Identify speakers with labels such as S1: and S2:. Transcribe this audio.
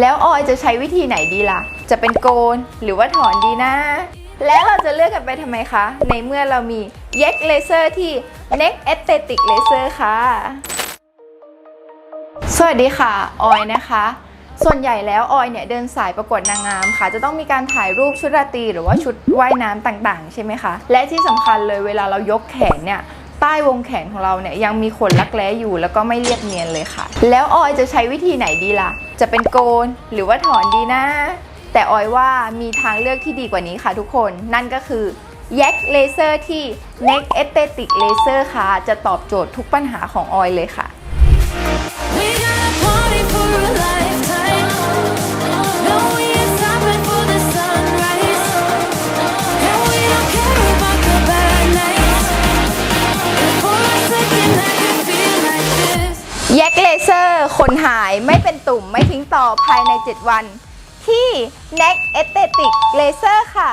S1: แล้วออยจะใช้วิธีไหนดีล่ะ จะเป็นโกนหรือว่าถอนดีนะ แล้วเราจะเลือกกันไปทำไมคะ ในเมื่อเรามีเย็กเลเซอร์ที่ Neck Aesthetic Laser ค่ะ สวัสดีค่ะ ออยนะคะ ส่วนใหญ่แล้วออยเนี่ยเดินสายประกวดนางงามค่ะ จะต้องมีการถ่ายรูปชุดราตรีหรือว่าชุดว่ายน้ำต่างๆ ใช่ไหมคะ และที่สำคัญเลยเวลาเรายกแขนเนี่ย ใต้วงแขนของเราเนี่ยยังมีขนลักแร้อยู่แล้วก็ไม่เรียบเนียนเลยค่ะ แล้วออยจะใช้วิธีไหนดีล่ะ จะเป็นโกนหรือว่าถอนดีนะ แต่ออยว่ามีทางเลือกที่ดีกว่านี้ค่ะทุกคน นั่นก็คือแยกเลเซอร์ที่ Neck Aesthetic Laser ค่ะ จะตอบโจทย์ทุกปัญหาของออยเลยค่ะ แยกเลเซอร์ขนหายไม่เป็นตุ่มไม่ทิ้งต่อภายใน 7 วัน ที่ Neck Aesthetic Laser ค่ะ